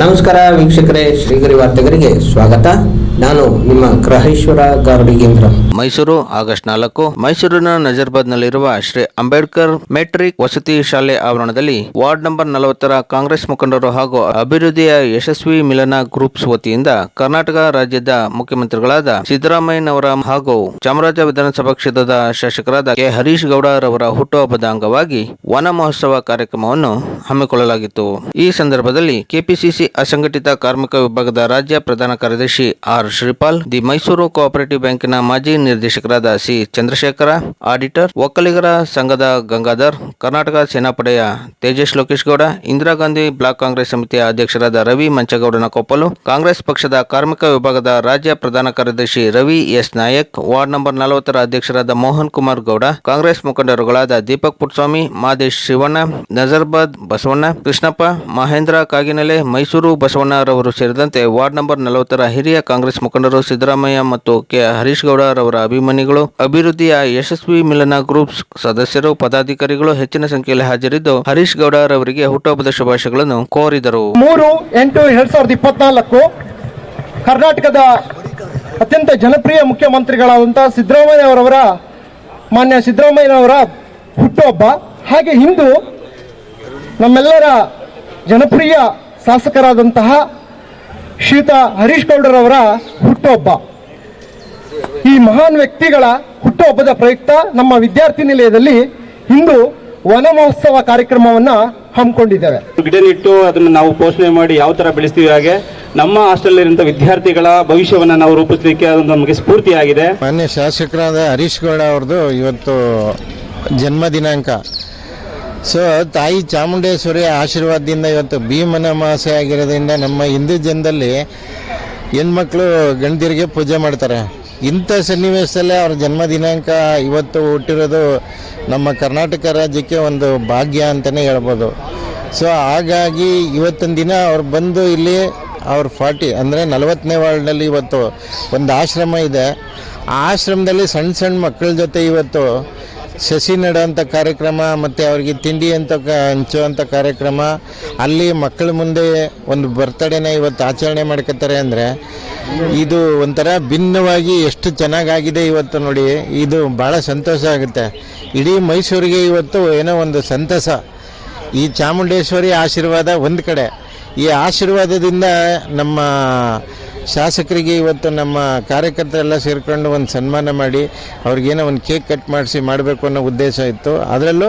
ನಮಸ್ಕಾರ ವೀಕ್ಷಕರೇ, ಶ್ರೀಗರಿ ವಾರ್ತೆಗರಿಗೆ ಸ್ವಾಗತ. ನಾನು ನಿಮ್ಮ ಗ್ರಹೇಶ್ವರ ಗಾರ್ಡಿಗೇಂದ್ರ ಮೈಸೂರು, ಆಗಸ್ಟ್ ನಾಲ್ಕು. ಮೈಸೂರಿನ ನಜರ್ಬಾದ್ನಲ್ಲಿರುವ ಶ್ರೀ ಅಂಬೇಡ್ಕರ್ ಮೆಟ್ರಿಕ್ ವಸತಿ ಶಾಲೆ ಆವರಣದಲ್ಲಿ ವಾರ್ಡ್ ನಂಬರ್ ನಲವತ್ತರ ಕಾಂಗ್ರೆಸ್ ಮುಖಂಡರು ಹಾಗೂ ಅಭಿವೃದ್ಧಿಯ ಯಶಸ್ವಿ ಮಿಲನ ಗ್ರೂಪ್ಸ್ ವತಿಯಿಂದ ಕರ್ನಾಟಕ ರಾಜ್ಯದ ಮುಖ್ಯಮಂತ್ರಿಗಳಾದ ಸಿದ್ದರಾಮಯ್ಯನವರ ಹಾಗೂ ಚಾಮರಾಜ ವಿಧಾನಸಭಾ ಕ್ಷೇತ್ರದ ಶಾಸಕರಾದ ಕೆ. ಹರೀಶ್ ಗೌಡರವರ ಹುಟ್ಟುಹಬ್ಬದ ಅಂಗವಾಗಿ ವನ ಮಹೋತ್ಸವ ಕಾರ್ಯಕ್ರಮವನ್ನು ಹಮ್ಮಿಕೊಳ್ಳಲಾಗಿತ್ತು. ಈ ಸಂದರ್ಭದಲ್ಲಿ ಕೆಪಿಸಿಸಿ ಅಸಂಘಟಿತ ಕಾರ್ಮಿಕ ವಿಭಾಗದ ರಾಜ್ಯ ಪ್ರಧಾನ ಕಾರ್ಯದರ್ಶಿ R Shripal, the Mysore cooperative ಬ್ಯಾಂಕಿನ ಮಾಜಿ ನಿರ್ದೇಶಕರಾದ ಸಿ ಚಂದ್ರಶೇಖರ, ಆಡಿಟರ್ ಒಕ್ಕಲಿಗರ ಸಂಘದ ಗಂಗಾಧರ್, ಕರ್ನಾಟಕ ಸೇನಾಪಡೆಯ ತೇಜಸ್ ಲೋಕೇಶ್ ಗೌಡ ಇಂದಿರಾ ಗಾಂಧಿ ಬ್ಲಾಕ್ ಕಾಂಗ್ರೆಸ್ ಸಮಿತಿಯ ಅಧ್ಯಕ್ಷರಾದ ರವಿ ಮಂಚಗೌಡನ ಕೊಪ್ಪಲು, ಕಾಂಗ್ರೆಸ್ ಪಕ್ಷದ ಕಾರ್ಮಿಕ ವಿಭಾಗದ ರಾಜ್ಯ ಪ್ರಧಾನ ಕಾರ್ಯದರ್ಶಿ Ravi S Nayak, ward number ನಲವತ್ತರ ಅಧ್ಯಕ್ಷರಾದ ಮೋಹನ್ ಕುಮಾರ್ ಗೌಡ, ಕಾಂಗ್ರೆಸ್ ಮುಖಂಡರುಗಳಾದ ದೀಪಕ್ ಪುಟ್ಸ್ವಾಮಿ, ಮಾದೇಶ್ ಶಿವಣ್ಣ, ನಜರ್ಬಾದ್ ಬಸವಣ್ಣ, ಕೃಷ್ಣಪ್ಪ, ಮಹೇಂದ್ರ ಕಾಗಿನೆಲೆ, ಮೈಸೂರು ಬಸವಣ್ಣರವರು ಸೇರಿದಂತೆ ವಾರ್ಡ್ ನಂಬರ್ ನಲವತ್ತರ ಹಿರಿಯ ಕಾಂಗ್ರೆಸ್ ಮುಖಂಡರು ಸಿದ್ದರಾಮಯ್ಯ ಮತ್ತು ಕೆ ಹರೀಶ್ ಗೌಡರವರ ಅಭಿಮಾನಿಗಳು, ಅಭಿವೃದ್ಧಿಯ ಯಶಸ್ವಿ ಮಿಲನ ಗ್ರೂಪ್ಸ್ ಸದಸ್ಯರು, ಪದಾಧಿಕಾರಿಗಳು ಹೆಚ್ಚಿನ ಸಂಖ್ಯೆಯಲ್ಲಿ ಹಾಜರಿದ್ದು ಹರೀಶ್ ಗೌಡರವರಿಗೆ ಹುಟ್ಟುಹಬ್ಬದ ಶುಭಾಶಯಗಳನ್ನು ಕೋರಿದರು. ಮೂರು, ಎಂಟು, ಎರಡ್ ಸಾವಿರದ ಇಪ್ಪತ್ನಾಲ್ಕು ಕರ್ನಾಟಕದ ಅತ್ಯಂತ ಜನಪ್ರಿಯ ಮುಖ್ಯಮಂತ್ರಿಗಳಾದಂತಹ ಸಿದ್ದರಾಮಯ್ಯ ಮಾನ್ಯ ಸಿದ್ದರಾಮಯ್ಯನವರ ಹುಟ್ಟುಹಬ್ಬ. ಹಾಗೆ ಇಂದು ನಮ್ಮೆಲ್ಲರ ಜನಪ್ರಿಯ ಶಾಸಕರಾದಂತಹ ಶ್ರೀತ ಹರೀಶ್ ಗೌಡರವರ ಹುಟ್ಟುಹಬ್ಬ. ಈ ಮಹಾನ್ ವ್ಯಕ್ತಿಗಳ ಹುಟ್ಟುಹಬ್ಬದ ಪ್ರಯುಕ್ತ ನಮ್ಮ ವಿದ್ಯಾರ್ಥಿ ನಿಲಯದಲ್ಲಿ ಇಂದು ವನ ಮಹೋತ್ಸವ ಕಾರ್ಯಕ್ರಮವನ್ನ ಹಮ್ಮಿಕೊಂಡಿದ್ದೇವೆ. ಗಿಡನಿಟ್ಟು ಅದನ್ನು ನಾವು ಪೋಷಣೆ ಮಾಡಿ ಯಾವ ತರ ಬೆಳೆಸ್ತೀವಿ ಹಾಗೆ ನಮ್ಮ ಹಾಸ್ಟೆಲ್ನಲ್ಲಿರುವಂಥ ವಿದ್ಯಾರ್ಥಿಗಳ ಭವಿಷ್ಯವನ್ನು ನಾವು ರೂಪಿಸಲಿಕ್ಕೆ ಅದು ನಮಗೆ ಸ್ಫೂರ್ತಿಯಾಗಿದೆ. ಮಾನ್ಯ ಶಾಸಕರಾದ ಹರೀಶ್ ಗೌಡ ಅವ್ರದ್ದು ಇವತ್ತು ಜನ್ಮ ದಿನಾಂಕ. ಸೊ ತಾಯಿ ಚಾಮುಂಡೇಶ್ವರಿ ಆಶೀರ್ವಾದದಿಂದ ಇವತ್ತು ಭೀಮನ ಅಮಾವಾಸ್ಯೆ ಆಗಿರೋದ್ರಿಂದ ನಮ್ಮ ಹಿಂದೂ ಜನದಲ್ಲಿ ಹೆಣ್ಮಕ್ಳು ಗಂಡದಿರಿಗೆ ಪೂಜೆ ಮಾಡ್ತಾರೆ. ಇಂಥ ಸನ್ನಿವೇಶದಲ್ಲೇ ಅವ್ರ ಜನ್ಮ ದಿನಾಂಕ ಇವತ್ತು ಹುಟ್ಟಿರೋದು ನಮ್ಮ ಕರ್ನಾಟಕ ರಾಜ್ಯಕ್ಕೆ ಒಂದು ಭಾಗ್ಯ ಅಂತಲೇ ಹೇಳ್ಬೋದು. ಸೊ ಹಾಗಾಗಿ ಇವತ್ತಿನ ದಿನ ಅವ್ರು ಬಂದು ಇಲ್ಲಿ ಅವ್ರ ಫಾರ್ಟಿ ಅಂದರೆ ನಲವತ್ತನೇ ವಾರ್ಡ್ನಲ್ಲಿ ಇವತ್ತು ಒಂದು ಆಶ್ರಮ ಇದೆ. ಆ ಆಶ್ರಮದಲ್ಲಿ ಸಣ್ಣ ಸಣ್ಣ ಮಕ್ಕಳ ಜೊತೆ ಇವತ್ತು ಸಸಿ ನೆಡೋಂಥ ಕಾರ್ಯಕ್ರಮ, ಮತ್ತು ಅವ್ರಿಗೆ ತಿಂಡಿ ಅಂತ ಕ ಹಂಚುವಂಥ ಕಾರ್ಯಕ್ರಮ, ಅಲ್ಲಿ ಮಕ್ಕಳ ಮುಂದೆ ಒಂದು ಬರ್ತಡೇನ ಇವತ್ತು ಆಚರಣೆ ಮಾಡ್ಕೋತಾರೆ ಅಂದರೆ ಇದು ಒಂಥರ ಭಿನ್ನವಾಗಿ ಎಷ್ಟು ಚೆನ್ನಾಗಾಗಿದೆ ಇವತ್ತು ನೋಡಿ, ಇದು ಭಾಳ ಸಂತೋಷ ಆಗುತ್ತೆ. ಇಡೀ ಮೈಸೂರಿಗೆ ಇವತ್ತು ಏನೋ ಒಂದು ಸಂತಸ. ಈ ಚಾಮುಂಡೇಶ್ವರಿ ಆಶೀರ್ವಾದ ಒಂದು ಕಡೆ. ಈ ಆಶೀರ್ವಾದದಿಂದ ನಮ್ಮ ಶಾಸಕರಿಗೆ ಇವತ್ತು ನಮ್ಮ ಕಾರ್ಯಕರ್ತರೆಲ್ಲ ಸೇರಿಕೊಂಡು ಒಂದು ಸನ್ಮಾನ ಮಾಡಿ ಅವ್ರಿಗೇನೋ ಒಂದು ಕೇಕ್ ಕಟ್ ಮಾಡಿಸಿ ಮಾಡಬೇಕು ಅನ್ನೋ ಉದ್ದೇಶ ಇತ್ತು. ಅದರಲ್ಲೂ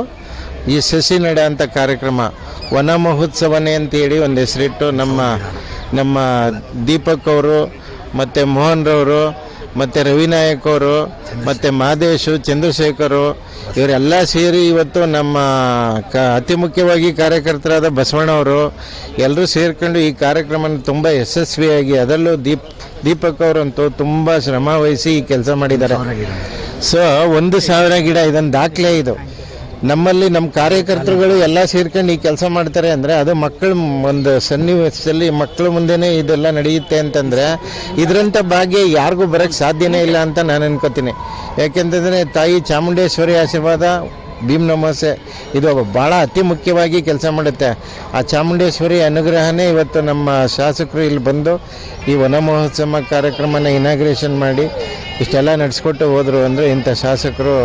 ಈ ಸಸಿ ನಡೆ ಅಂತ ಕಾರ್ಯಕ್ರಮ, ವನ ಮಹೋತ್ಸವನೇ ಅಂತೇಳಿ ಒಂದು ಹೆಸರಿಟ್ಟು ನಮ್ಮ ನಮ್ಮ ದೀಪಕ್ ಅವರು ಮತ್ತು ಮೋಹನ್ ರವರು ಮತ್ತು ರವಿನಾಯಕ್ ಅವರು ಮತ್ತು ಮಾದೇಶು ಚಂದ್ರಶೇಖರು ಇವರೆಲ್ಲ ಸೇರಿ ಇವತ್ತು ನಮ್ಮ ಕ ಅತಿ ಮುಖ್ಯವಾಗಿ ಕಾರ್ಯಕರ್ತರಾದ ಬಸವಣ್ಣವರು ಎಲ್ಲರೂ ಸೇರಿಕೊಂಡು ಈ ಕಾರ್ಯಕ್ರಮನ ತುಂಬ ಯಶಸ್ವಿಯಾಗಿ ಅದರಲ್ಲೂ ದೀಪ್ ದೀಪಕ್ ಅವರಂತೂ ತುಂಬ ಶ್ರಮ ವಹಿಸಿ ಈ ಕೆಲಸ ಮಾಡಿದ್ದಾರೆ. ಸೊ ಒಂದು ಸಾವಿರ ಗಿಡ ಇದೊಂದು ದಾಖಲೆ ಇದು. ನಮ್ಮಲ್ಲಿ ನಮ್ಮ ಕಾರ್ಯಕರ್ತರುಗಳು ಎಲ್ಲ ಸೇರ್ಕೊಂಡು ಈ ಕೆಲಸ ಮಾಡ್ತಾರೆ ಅಂದರೆ ಅದು ಮಕ್ಕಳ ಒಂದು ಸನ್ನಿವೇಶದಲ್ಲಿ ಮಕ್ಕಳ ಮುಂದೆನೇ ಇದೆಲ್ಲ ನಡೆಯುತ್ತೆ ಅಂತಂದರೆ ಇದರಂಥ ಭಾಗ್ಯ ಯಾರಿಗೂ ಬರೋಕ್ಕೆ ಸಾಧ್ಯನೇ ಇಲ್ಲ ಅಂತ ನಾನು ಅನ್ಕೋತೀನಿ. ಯಾಕೆಂತಂದರೆ ತಾಯಿ ಚಾಮುಂಡೇಶ್ವರಿ ಆಶೀರ್ವಾದ, ಭೀಮ್ ನಮೋಸೆ ಇದು ಭಾಳ ಅತಿ ಮುಖ್ಯವಾಗಿ ಕೆಲಸ ಮಾಡುತ್ತೆ. ಆ ಚಾಮುಂಡೇಶ್ವರಿ ಅನುಗ್ರಹನೇ ಇವತ್ತು ನಮ್ಮ ಶಾಸಕರು ಇಲ್ಲಿ ಬಂದು ಈ ವನ ಮಹೋತ್ಸವ ಕಾರ್ಯಕ್ರಮನ ಇನಾಗ್ರೇಷನ್ ಮಾಡಿ ಇಷ್ಟೆಲ್ಲ ನಡೆಸ್ಕೊಟ್ಟು ಹೋದರು ಅಂದರೆ ಇಂಥ ಶಾಸಕರು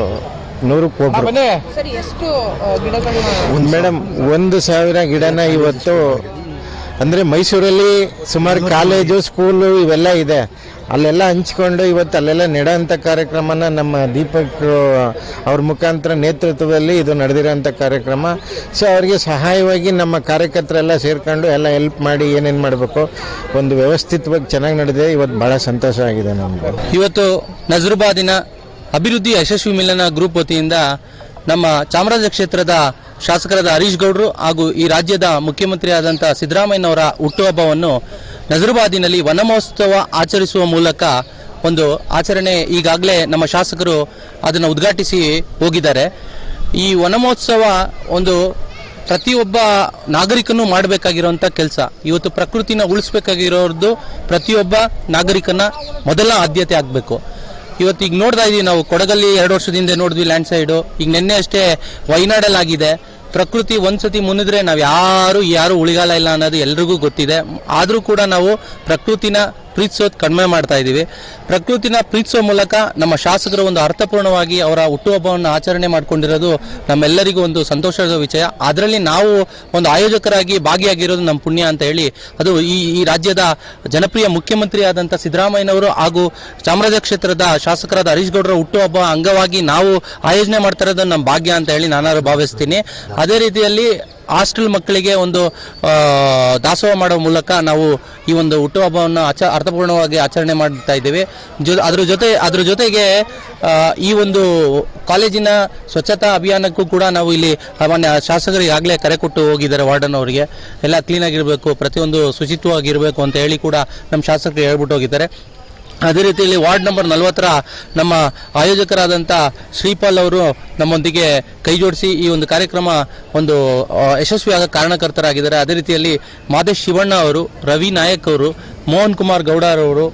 ನೂರಕ್ಕೆ ಒಬ್ಬರು ಸರ್ ಎಷ್ಟು ಆ, ಗಿಡಗಳನ್ನ ಮೇಡಮ್ ಒಂದು ಸಾವಿರ ಗಿಡನ ಇವತ್ತು ಅಂದರೆ ಮೈಸೂರಲ್ಲಿ ಸುಮಾರು ಕಾಲೇಜು ಸ್ಕೂಲು ಇವೆಲ್ಲ ಇದೆ. ಅಲ್ಲೆಲ್ಲ ಹಂಚ್ಕೊಂಡು ಇವತ್ತು ಅಲ್ಲೆಲ್ಲ ನೆಡೋಂಥ ಕಾರ್ಯಕ್ರಮನ ನಮ್ಮ ದೀಪಕ್ ಅವ್ರ ಮುಖಾಂತರ ನೇತೃತ್ವದಲ್ಲಿ ಇದು ನಡೆದಿರೋಂಥ ಕಾರ್ಯಕ್ರಮ. ಸೊ ಅವರಿಗೆ ಸಹಾಯವಾಗಿ ನಮ್ಮ ಕಾರ್ಯಕರ್ತರೆಲ್ಲ ಸೇರ್ಕೊಂಡು ಎಲ್ಲ ಹೆಲ್ಪ್ ಮಾಡಿ ಏನೇನು ಮಾಡಬೇಕು ಒಂದು ವ್ಯವಸ್ಥಿತವಾಗಿ ಚೆನ್ನಾಗಿ ನಡೆದಿದೆ. ಇವತ್ತು ಭಾಳ ಸಂತೋಷ ಆಗಿದೆ ನಮಗೆ. ಇವತ್ತು ನಜರುಬಾದಿನ ಅಭಿವೃದ್ಧಿ ಯಶಸ್ವಿ ಮಿಲನ ಗ್ರೂಪ್ ವತಿಯಿಂದ ನಮ್ಮ ಚಾಮರಾಜ ಕ್ಷೇತ್ರದ ಶಾಸಕರಾದ ಹರೀಶ್ ಗೌಡ್ರು ಹಾಗೂ ಈ ರಾಜ್ಯದ ಮುಖ್ಯಮಂತ್ರಿ ಆದಂಥ ಸಿದ್ದರಾಮಯ್ಯನವರ ಹುಟ್ಟುಹಬ್ಬವನ್ನು ನಜರುಬಾದಿನಲ್ಲಿ ವನ ಮಹೋತ್ಸವ ಆಚರಿಸುವ ಮೂಲಕ ಒಂದು ಆಚರಣೆ ಈಗಾಗಲೇ ನಮ್ಮ ಶಾಸಕರು ಅದನ್ನು ಉದ್ಘಾಟಿಸಿ ಹೋಗಿದ್ದಾರೆ. ಈ ವನ ಮಹೋತ್ಸವ ಒಂದು ಪ್ರತಿಯೊಬ್ಬ ನಾಗರಿಕನೂ ಮಾಡಬೇಕಾಗಿರುವಂಥ ಕೆಲಸ. ಇವತ್ತು ಪ್ರಕೃತಿನ ಉಳಿಸ್ಬೇಕಾಗಿರೋದು ಪ್ರತಿಯೊಬ್ಬ ನಾಗರಿಕನ ಮೊದಲ ಆದ್ಯತೆ ಆಗಬೇಕು. ಇವತ್ತು ಈಗ ನೋಡ್ತಾ ಇದೀವಿ ನಾವು. ಕೊಡಗಲ್ಲಿ ಎರಡು ವರ್ಷದಿಂದ ನೋಡಿದ್ವಿ ಲ್ಯಾಂಡ್ ಸೈಡು ಈಗ ನಿನ್ನೆ ಅಷ್ಟೇ ವಯನಾಡಲ್ಲಿ ಆಗಿದೆ ಪ್ರಕೃತಿ ಒಂದ್ಸತಿ ಮುನಿದ್ರೆ ನಾವು ಯಾರು ಯಾರು ಉಳಿಗಾಲ ಇಲ್ಲ ಅನ್ನೋದು ಎಲ್ರಿಗೂ ಗೊತ್ತಿದೆ. ಆದರೂ ಕೂಡ ನಾವು ಪ್ರಕೃತಿನ ಪ್ರೀತಿಸೋದು ಕಡಿಮೆ ಮಾಡ್ತಾ ಇದ್ದೀವಿ. ಪ್ರಕೃತಿನ ಪ್ರೀತಿಸೋ ಮೂಲಕ ನಮ್ಮ ಶಾಸಕರು ಒಂದು ಅರ್ಥಪೂರ್ಣವಾಗಿ ಅವರ ಹುಟ್ಟುಹಬ್ಬವನ್ನು ಆಚರಣೆ ಮಾಡ್ಕೊಂಡಿರೋದು ನಮ್ಮೆಲ್ಲರಿಗೂ ಒಂದು ಸಂತೋಷದ ವಿಷಯ. ಅದರಲ್ಲಿ ನಾವು ಒಂದು ಆಯೋಜಕರಾಗಿ ಭಾಗಿಯಾಗಿರೋದು ನಮ್ಮ ಪುಣ್ಯ ಅಂತ ಹೇಳಿ, ಅದು ಈ ಈ ರಾಜ್ಯದ ಜನಪ್ರಿಯ ಮುಖ್ಯಮಂತ್ರಿ ಆದಂಥ ಸಿದ್ದರಾಮಯ್ಯನವರು ಹಾಗೂ ಚಾಮರಾಜ ಕ್ಷೇತ್ರದ ಶಾಸಕರಾದ ಹರೀಶ್ ಗೌಡರ ಹುಟ್ಟುಹಬ್ಬ ಅಂಗವಾಗಿ ನಾವು ಆಯೋಜನೆ ಮಾಡ್ತಾ ಇರೋದು ನಮ್ಮ ಭಾಗ್ಯ ಅಂತ ಹೇಳಿ ನಾನು ಭಾವಿಸ್ತೀನಿ. ಅದೇ ರೀತಿಯಲ್ಲಿ ಹಾಸ್ಟೆಲ್ ಮಕ್ಕಳಿಗೆ ಒಂದು ದಾಸೋಹ ಮಾಡೋ ಮೂಲಕ ನಾವು ಈ ಒಂದು ಹುಟ್ಟುಹಬ್ಬವನ್ನು ಆಚ, ಅರ್ಥಪೂರ್ಣವಾಗಿ ಆಚರಣೆ ಮಾಡ್ತಾ ಇದ್ದೇವೆ. ಜೊ, ಅದ್ರ ಜೊತೆ, ಅದ್ರ ಜೊತೆಗೆ ಈ ಒಂದು ಕಾಲೇಜಿನ ಸ್ವಚ್ಛತಾ ಅಭಿಯಾನಕ್ಕೂ ಕೂಡ ನಾವು ಇಲ್ಲಿ ಮಾನ್ಯ ಶಾಸಕರು ಈಗಾಗಲೇ ಕರೆ ಕೊಟ್ಟು ಹೋಗಿದ್ದಾರೆ ವಾರ್ಡನ್ ಅವರಿಗೆ. ಎಲ್ಲ ಕ್ಲೀನಾಗಿರಬೇಕು, ಪ್ರತಿಯೊಂದು ಶುಚಿತ್ವವಾಗಿರಬೇಕು ಅಂತ ಹೇಳಿ ಕೂಡ ನಮ್ಮ ಶಾಸಕರು ಹೇಳ್ಬಿಟ್ಟು ಹೋಗಿದ್ದಾರೆ. ಅದೇ ರೀತಿಯಲ್ಲಿ ವಾರ್ಡ್ ನಂಬರ್ ನಲವತ್ತರ ನಮ್ಮ ಆಯೋಜಕರಾದಂಥ ಶ್ರೀಪಾಲ್ ಅವರು ನಮ್ಮೊಂದಿಗೆ ಕೈ ಜೋಡಿಸಿ ಈ ಒಂದು ಕಾರ್ಯಕ್ರಮ ಒಂದು ಯಶಸ್ವಿಯಾದ ಕಾರಣಕರ್ತರಾಗಿದ್ದಾರೆ. ಅದೇ ರೀತಿಯಲ್ಲಿ ಮಾದೇಶ್ ಶಿವಣ್ಣ ಅವರು, ರವಿ ನಾಯಕ್ ಅವರು, ಮೋಹನ್ ಕುಮಾರ್ ಗೌಡರವರು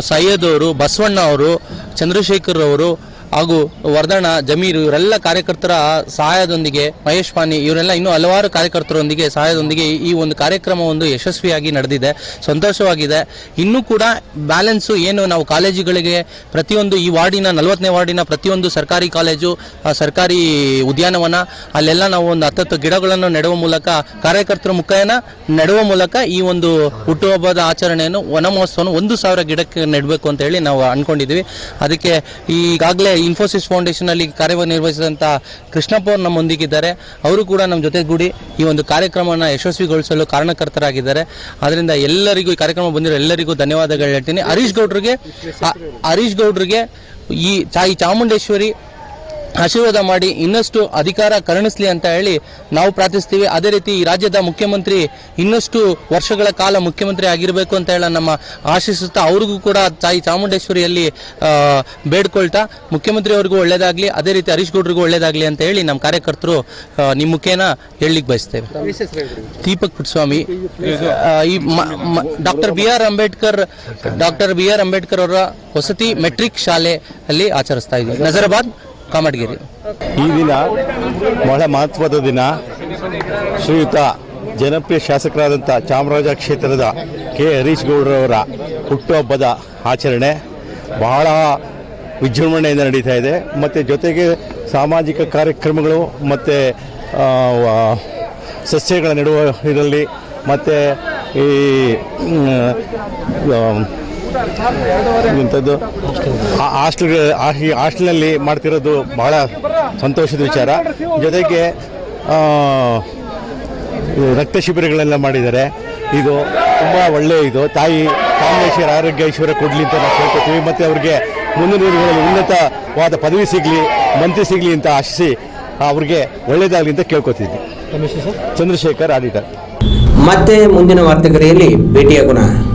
ಸೈಯದ್ ಅವರು, ಬಸವಣ್ಣ ಅವರು, ಚಂದ್ರಶೇಖರ್ ಅವರು ಹಾಗೂ ವರ್ಧಣ ಜಮೀರು ಇವರೆಲ್ಲ ಕಾರ್ಯಕರ್ತರ ಸಹಾಯದೊಂದಿಗೆ ಮಹೇಶ್ ಪಾನಿ ಇವರೆಲ್ಲ ಇನ್ನೂ ಹಲವಾರು ಕಾರ್ಯಕರ್ತರೊಂದಿಗೆ ಸಹಾಯದೊಂದಿಗೆ ಈ- ಒಂದು ಕಾರ್ಯಕ್ರಮ ಒಂದು ಯಶಸ್ವಿಯಾಗಿ ನಡೆದಿದೆ. ಸಂತೋಷವಾಗಿದೆ. ಇನ್ನೂ ಕೂಡ ಬ್ಯಾಲೆನ್ಸು ಏನು ನಾವು ಕಾಲೇಜುಗಳಿಗೆ ಪ್ರತಿಯೊಂದು ಈ ವಾರ್ಡಿನ, ನಲವತ್ತನೇ ವಾರ್ಡಿನ ಪ್ರತಿಯೊಂದು ಸರ್ಕಾರಿ ಕಾಲೇಜು ಸರ್ಕಾರಿ ಉದ್ಯಾನವನ, ಅಲ್ಲೆಲ್ಲ ನಾವು ಒಂದು ಹತ್ತತ್ತು ಗಿಡಗಳನ್ನು ನೆಡುವ ಮೂಲಕ, ಕಾರ್ಯಕರ್ತರ ಮುಖಾಯನ ನೆಡುವ ಮೂಲಕ ಈ ಒಂದು ಹುಟ್ಟುಹಬ್ಬದ ಆಚರಣೆಯನ್ನು ವನ ಒಂದು ಸಾವಿರ ಗಿಡಕ್ಕೆ ನೆಡಬೇಕು ಅಂತ ಹೇಳಿ ನಾವು ಅನ್ಕೊಂಡಿದ್ದೀವಿ ಅದಕ್ಕೆ ಈಗಾಗಲೇ ಇನ್ಫೋಸಿಸ್ ಫೌಂಡೇಶನ್ ಅಲ್ಲಿ ಕಾರ್ಯನಿರ್ವಹಿಸಿದಂಥ ಕೃಷ್ಣಪ್ಪ ಅವರು ನಮ್ಮೊಂದಿಗಿದ್ದಾರೆ ಅವರು ಕೂಡ ನಮ್ಮ ಜೊತೆಗೂಡಿ ಈ ಒಂದು ಕಾರ್ಯಕ್ರಮವನ್ನು ಯಶಸ್ವಿಗೊಳಿಸಲು ಕಾರಣಕರ್ತರಾಗಿದ್ದಾರೆ. ಆದ್ದರಿಂದ ಎಲ್ಲರಿಗೂ ಈ ಕಾರ್ಯಕ್ರಮ ಬಂದಿರೋ ಎಲ್ಲರಿಗೂ ಧನ್ಯವಾದಗಳು ಹೇಳ್ತೀನಿ. ಹರೀಶ್ ಗೌಡ್ರಿಗೆ ಹರೀಶ್ ಗೌಡ್ರಿಗೆ ಈ ಚಾಯಿ ಚಾಮುಂಡೇಶ್ವರಿ ಆಶೀರ್ವಾದ ಮಾಡಿ ಇನ್ನಷ್ಟು ಅಧಿಕಾರ ಕರುಣಿಸಲಿ ಅಂತ ಹೇಳಿ ನಾವು ಪ್ರಾರ್ಥಿಸ್ತೀವಿ. ಅದೇ ರೀತಿ ಈ ರಾಜ್ಯದ ಮುಖ್ಯಮಂತ್ರಿ ಇನ್ನಷ್ಟು ವರ್ಷಗಳ ಕಾಲ ಮುಖ್ಯಮಂತ್ರಿ ಆಗಿರಬೇಕು ಅಂತ ಹೇಳಿ ನಮ್ಮ ಆಶಿಸುತ್ತಾ ಅವ್ರಿಗೂ ಕೂಡ ತಾಯಿ ಚಾಮುಂಡೇಶ್ವರಿಯಲ್ಲಿ ಬೇಡ್ಕೊಳ್ತಾ ಮುಖ್ಯಮಂತ್ರಿ ಅವ್ರಿಗೂ ಒಳ್ಳೇದಾಗಲಿ ಅದೇ ರೀತಿ ಹರೀಶ್ ಗೌಡ್ರಿಗೂ ಒಳ್ಳೇದಾಗಲಿ ಅಂತ ಹೇಳಿ ನಮ್ಮ ಕಾರ್ಯಕರ್ತರು ನಿಮ್ಮ ಮುಖೇನ ಹೇಳಲಿಕ್ಕೆ ಬಯಸ್ತೇವೆ. ದೀಪಕ್ ಪುಟ್ಸ್ವಾಮಿ ಈ doctor B R Ambedkar doctor B R Ambedkar ಅವರ ವಸತಿ ಮೆಟ್ರಿಕ್ ಶಾಲೆ ಅಲ್ಲಿ ಆಚರಿಸ್ತಾ ಇದ್ದೀವಿ. ನಜರಾಬಾದ್ ಕಾಮಟ್ಗಿರಿ ಈ ದಿನ ಬಹಳ ಮಹತ್ವದ ದಿನ. ಶ್ರೀಯುತ ಜನಪ್ರಿಯ ಶಾಸಕರಾದಂಥ ಚಾಮರಾಜ ಕ್ಷೇತ್ರದ ಕೆ. ಹರೀಶ್ ಗೌಡ್ರವರ ಹುಟ್ಟುಹಬ್ಬದ ಆಚರಣೆ ಬಹಳ ವಿಜೃಂಭಣೆಯಿಂದ ನಡೀತಾ ಇದೆ. ಮತ್ತು ಜೊತೆಗೆ ಸಾಮಾಜಿಕ ಕಾರ್ಯಕ್ರಮಗಳು, ಮತ್ತು ಸಸ್ಯಗಳ ನೆಡುವ ಇದರಲ್ಲಿ, ಮತ್ತು ಈ ಇಂಥದ್ದು ಆ ಹಾಸ್ಟೆಲ್ ಈ ಹಾಸ್ಟೆಲ್ನಲ್ಲಿ ಮಾಡ್ತಿರೋದು ಬಹಳ ಸಂತೋಷದ ವಿಚಾರ. ಜೊತೆಗೆ ರಕ್ತ ಶಿಬಿರಗಳೆಲ್ಲ ಮಾಡಿದ್ದಾರೆ. ಇದು ತುಂಬ ಒಳ್ಳೆಯ ಇದು. ತಾಯಿ ಕಾಮೇಶ್ವರ ಆರೋಗ್ಯ ಐಶ್ವರ್ಯ ಕೊಡಲಿ ಅಂತ ನಾವು ಕೇಳ್ಕೊತೀವಿ. ಮತ್ತು ಅವ್ರಿಗೆ ಮುಂದಿನ ದಿನಗಳಲ್ಲಿ ಉನ್ನತವಾದ ಪದವಿ ಸಿಗಲಿ ಮಂತ್ರಿ ಸಿಗಲಿ ಅಂತ ಆಶಿಸಿ ಅವ್ರಿಗೆ ಒಳ್ಳೆಯದಾಗಲಿ ಅಂತ ಕೇಳ್ಕೊತಿದ್ವಿ. ಚಂದ್ರಶೇಖರ್ ಆಡಿಟರ್. ಮತ್ತೆ ಮುಂದಿನ ವಾರ್ತೆಗರಿಯಲ್ಲಿ ಭೇಟಿಯಾಗೋಣ.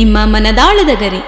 ನಿಮ್ಮ ಮನದಾಳದ ಗರಿ.